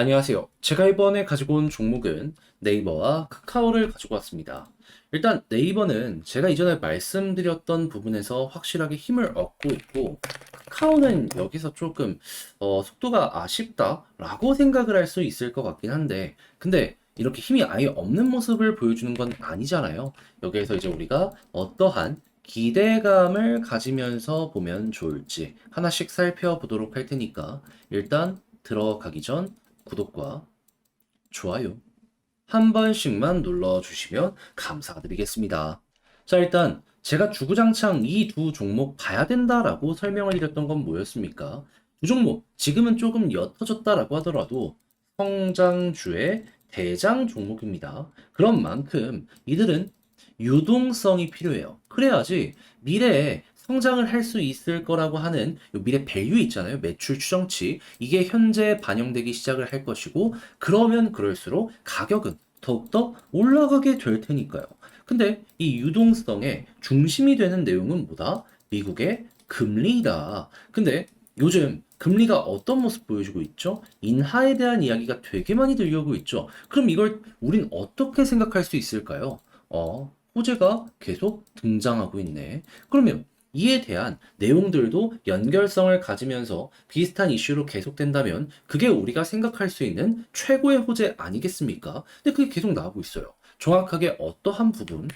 안녕하세요. 제가 이번에 가지고 온 종목은 네이버와 카카오를 가지고 왔습니다. 일단 네이버는 제가 이전에 말씀드렸던 부분에서 확실하게 힘을 얻고 있고 카카오는 여기서 조금 어, 속도가 아쉽다라고 생각을 할 수 있을 것 같긴 한데 근데 이렇게 힘이 아예 없는 모습을 보여주는 건 아니잖아요. 여기에서 이제 우리가 어떠한 기대감을 가지면서 보면 좋을지 하나씩 살펴보도록 할 테니까 일단 들어가기 전 구독과 좋아요 한 번씩만 눌러주시면 감사드리겠습니다. 자, 일단 제가 주구장창 이 두 종목 봐야 된다라고 설명을 드렸던 건 뭐였습니까? 두 종목 지금은 조금 옅어졌다라고 하더라도 성장주의 대장 종목입니다. 그런 만큼 이들은 유동성이 필요해요. 그래야지 미래에 성장을 할 수 있을 거라고 하는 요 미래 밸류 있잖아요. 매출 추정치. 이게 현재 반영되기 시작을 할 것이고, 그러면 그럴수록 가격은 더욱더 올라가게 될 테니까요. 근데 이 유동성의 중심이 되는 내용은 뭐다? 미국의 금리다. 근데 요즘 금리가 어떤 모습 보여주고 있죠? 인하에 대한 이야기가 되게 많이 들려오고 있죠. 그럼 이걸 우린 어떻게 생각할 수 있을까요? 어, 호재가 계속 등장하고 있네. 그러면 이에 대한 내용들도 연결성을 가지면서 비슷한 이슈로 계속된다면 그게 우리가 생각할 수 있는 최고의 호재 아니겠습니까? 근데 그게 계속 나오고 있어요. 정확하게 어떠한 부분?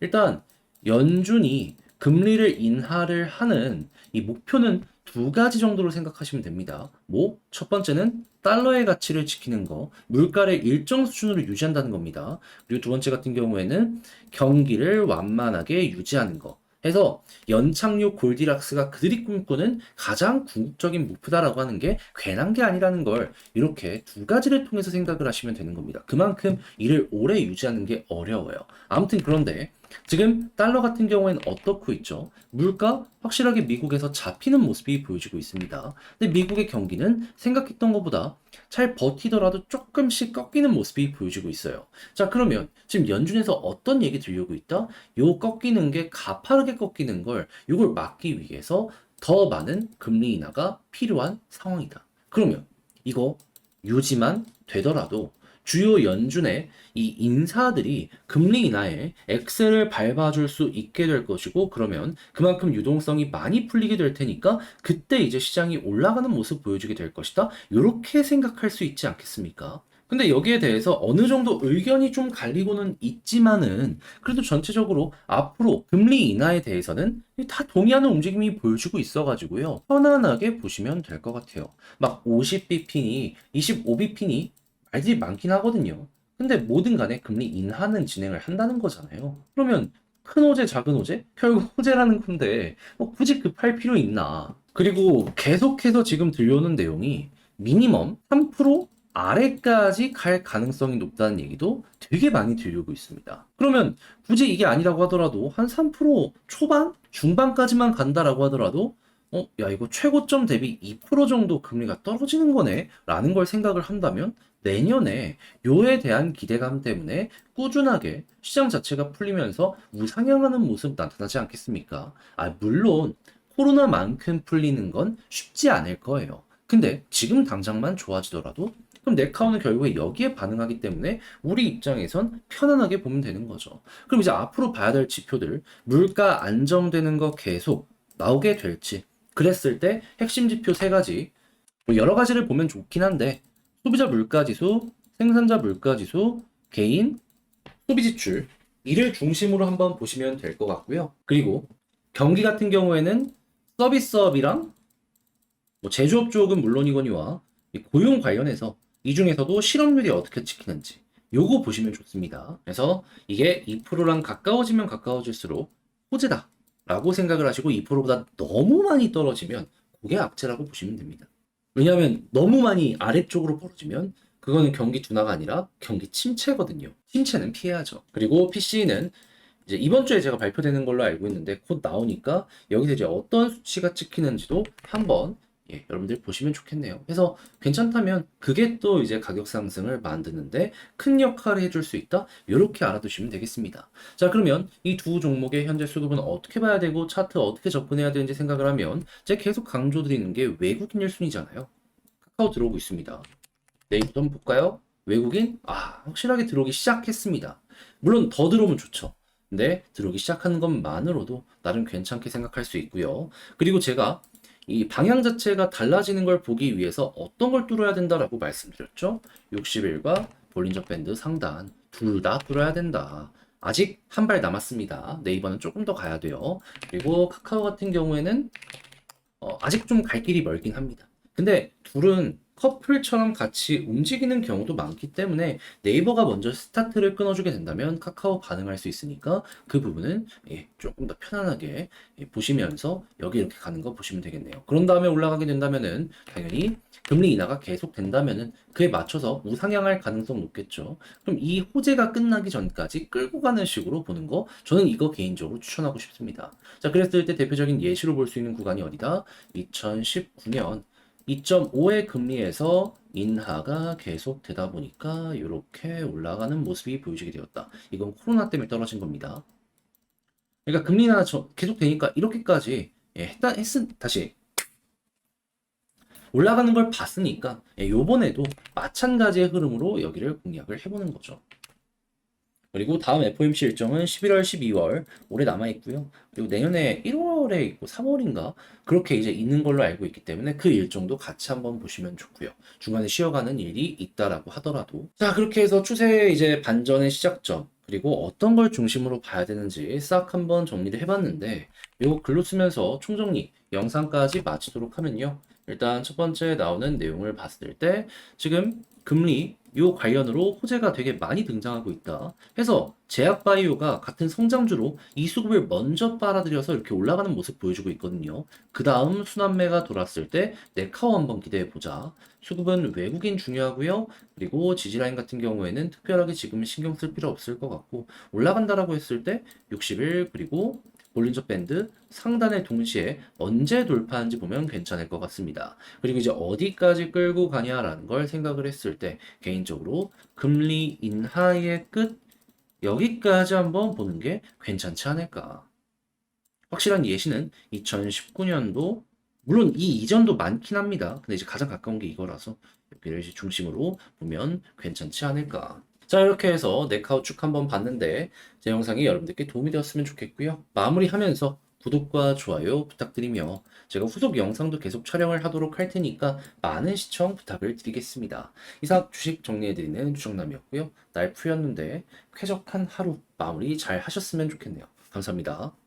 일단 연준이 금리를 인하를 하는 이 목표는 두 가지 정도로 생각하시면 됩니다. 뭐, 첫 번째는 달러의 가치를 지키는 거, 물가를 일정 수준으로 유지한다는 겁니다. 그리고 두 번째 같은 경우에는 경기를 완만하게 유지하는 거. 해서 연착륙 골디락스가 그들이 꿈꾸는 가장 궁극적인 목표다라고 하는 게 괜한 게 아니라는 걸 이렇게 두 가지를 통해서 생각을 하시면 되는 겁니다. 그만큼 이를 오래 유지하는 게 어려워요. 아무튼 그런데 지금 달러 같은 경우에는 어떻고 있죠? 물가 확실하게 미국에서 잡히는 모습이 보여지고 있습니다. 근데 미국의 경기는 생각했던 것보다 잘 버티더라도 조금씩 꺾이는 모습이 보여지고 있어요. 자, 그러면 지금 연준에서 어떤 얘기 들려오고 있다? 요 꺾이는 게 가파르게 꺾이는 걸 요걸 막기 위해서 더 많은 금리 인하가 필요한 상황이다. 그러면 이거 유지만 되더라도 주요 연준의 이 인사들이 금리 인하에 엑셀을 밟아줄 수 있게 될 것이고 그러면 그만큼 유동성이 많이 풀리게 될 테니까 그때 이제 시장이 올라가는 모습 보여주게 될 것이다. 이렇게 생각할 수 있지 않겠습니까? 근데 여기에 대해서 어느 정도 의견이 좀 갈리고는 있지만은 그래도 전체적으로 앞으로 금리 인하에 대해서는 다 동의하는 움직임이 보여주고 있어가지고요. 편안하게 보시면 될 것 같아요. 막 50bp니 25bp니 말들이 많긴 하거든요. 근데 뭐든 간에 금리 인하는 진행을 한다는 거잖아요. 그러면 큰 호재, 작은 호재? 결국 호재라는 건데 뭐 굳이 급할 필요 있나? 그리고 계속해서 지금 들려오는 내용이 미니멈 3% 아래까지 갈 가능성이 높다는 얘기도 되게 많이 들려오고 있습니다. 그러면 굳이 이게 아니라고 하더라도 한 3% 초반? 중반까지만 간다라고 하더라도 어, 야, 이거 최고점 대비 2% 정도 금리가 떨어지는 거네? 라는 걸 생각을 한다면 내년에 요에 대한 기대감 때문에 꾸준하게 시장 자체가 풀리면서 우상향하는 모습 나타나지 않겠습니까? 아, 물론 코로나만큼 풀리는 건 쉽지 않을 거예요. 근데 지금 당장만 좋아지더라도 그럼 네카오는 결국에 여기에 반응하기 때문에 우리 입장에선 편안하게 보면 되는 거죠. 그럼 이제 앞으로 봐야 될 지표들, 물가 안정되는 거 계속 나오게 될지, 그랬을 때 핵심 지표 세 가지, 뭐 여러 가지를 보면 좋긴 한데, 소비자 물가 지수, 생산자 물가 지수, 개인 소비 지출, 이를 중심으로 한번 보시면 될 것 같고요. 그리고 경기 같은 경우에는 서비스업이랑 뭐 제조업 쪽은 물론이거니와 이 고용 관련해서 이 중에서도 실업률이 어떻게 찍히는지 요거 보시면 좋습니다. 그래서 이게 2%랑 가까워지면 가까워질수록 호재다 라고 생각을 하시고 2%보다 너무 많이 떨어지면 그게 악재라고 보시면 됩니다. 왜냐하면 너무 많이 아래쪽으로 벌어지면 그거는 경기 둔화가 아니라 경기 침체거든요. 침체는 피해야죠. 그리고 PC는 이제 이번 주에 제가 발표되는 걸로 알고 있는데 곧 나오니까 여기서 이제 어떤 수치가 찍히는지도 한번 예, 여러분들 보시면 좋겠네요. 그래서 괜찮다면 그게 또 이제 가격 상승을 만드는데 큰 역할을 해줄 수 있다. 이렇게 알아두시면 되겠습니다. 자, 그러면 이 두 종목의 현재 수급은 어떻게 봐야 되고 차트 어떻게 접근해야 되는지 생각을 하면 제가 계속 강조드리는 게 외국인 1순위잖아요. 카카오 들어오고 있습니다. 네이버도 한번 볼까요? 외국인? 아, 확실하게 들어오기 시작했습니다. 물론 더 들어오면 좋죠. 근데 들어오기 시작하는 것만으로도 나름 괜찮게 생각할 수 있고요. 그리고 제가 이 방향 자체가 달라지는 걸 보기 위해서 어떤 걸 뚫어야 된다라고 말씀드렸죠? 60일과 볼린저 밴드 상단 둘 다 뚫어야 된다. 아직 한 발 남았습니다. 네이버는 조금 더 가야 돼요. 그리고 카카오 같은 경우에는 어, 아직 좀 갈 길이 멀긴 합니다. 근데 둘은 커플처럼 같이 움직이는 경우도 많기 때문에 네이버가 먼저 스타트를 끊어주게 된다면 카카오 반응할 수 있으니까 그 부분은 예, 조금 더 편안하게 예, 보시면서 여기 이렇게 가는 거 보시면 되겠네요. 그런 다음에 올라가게 된다면은 당연히 금리 인하가 계속 된다면은 그에 맞춰서 우상향할 가능성 높겠죠. 그럼 이 호재가 끝나기 전까지 끌고 가는 식으로 보는 거 저는 이거 개인적으로 추천하고 싶습니다. 자, 그랬을 때 대표적인 예시로 볼 수 있는 구간이 어디다? 2019년 2.5의 금리에서 인하가 계속 되다 보니까 이렇게 올라가는 모습이 보여지게 되었다. 이건 코로나 때문에 떨어진 겁니다. 그러니까 금리 인하 저- 계속 되니까 이렇게까지 예, 했다 했은 다시 올라가는 걸 봤으니까 예, 요번에도 마찬가지의 흐름으로 여기를 공략을 해보는 거죠. 그리고 다음 FOMC 일정은 11월, 12월 올해 남아 있고요. 그리고 내년에 1월에 있고 3월인가 그렇게 이제 있는 걸로 알고 있기 때문에 그 일정도 같이 한번 보시면 좋고요. 중간에 쉬어가는 일이 있다라고 하더라도 자 그렇게 해서 추세의 이제 반전의 시작점 그리고 어떤 걸 중심으로 봐야 되는지 싹 한번 정리를 해봤는데 이거 글로 쓰면서 총정리 영상까지 마치도록 하면요. 일단 첫 번째 나오는 내용을 봤을 때 지금 금리 요 관련으로 호재가 되게 많이 등장하고 있다. 해서 제약바이오가 같은 성장주로 이 수급을 먼저 빨아들여서 이렇게 올라가는 모습 보여주고 있거든요. 그 다음 순환매가 돌았을 때 네카오 한번 기대해 보자. 수급은 외국인 중요하고요. 그리고 지지라인 같은 경우에는 특별하게 지금 신경 쓸 필요 없을 것 같고 올라간다라고 했을 때 60일 그리고 볼린저 밴드 상단에 동시에 언제 돌파한지 보면 괜찮을 것 같습니다. 그리고 이제 어디까지 끌고 가냐라는 걸 생각을 했을 때 개인적으로 금리 인하의 끝 여기까지 한번 보는 게 괜찮지 않을까. 확실한 예시는 2019년도 물론 이 이전도 많긴 합니다. 근데 이제 가장 가까운 게 이거라서 여기를 중심으로 보면 괜찮지 않을까. 자 이렇게 해서 네카우 쭉 한번 봤는데 제 영상이 여러분들께 도움이 되었으면 좋겠고요. 마무리하면서 구독과 좋아요 부탁드리며 제가 후속 영상도 계속 촬영을 하도록 할 테니까 많은 시청 부탁을 드리겠습니다. 이상 주식 정리해드리는 주정남이었고요. 날 풀렸는데 쾌적한 하루 마무리 잘 하셨으면 좋겠네요. 감사합니다.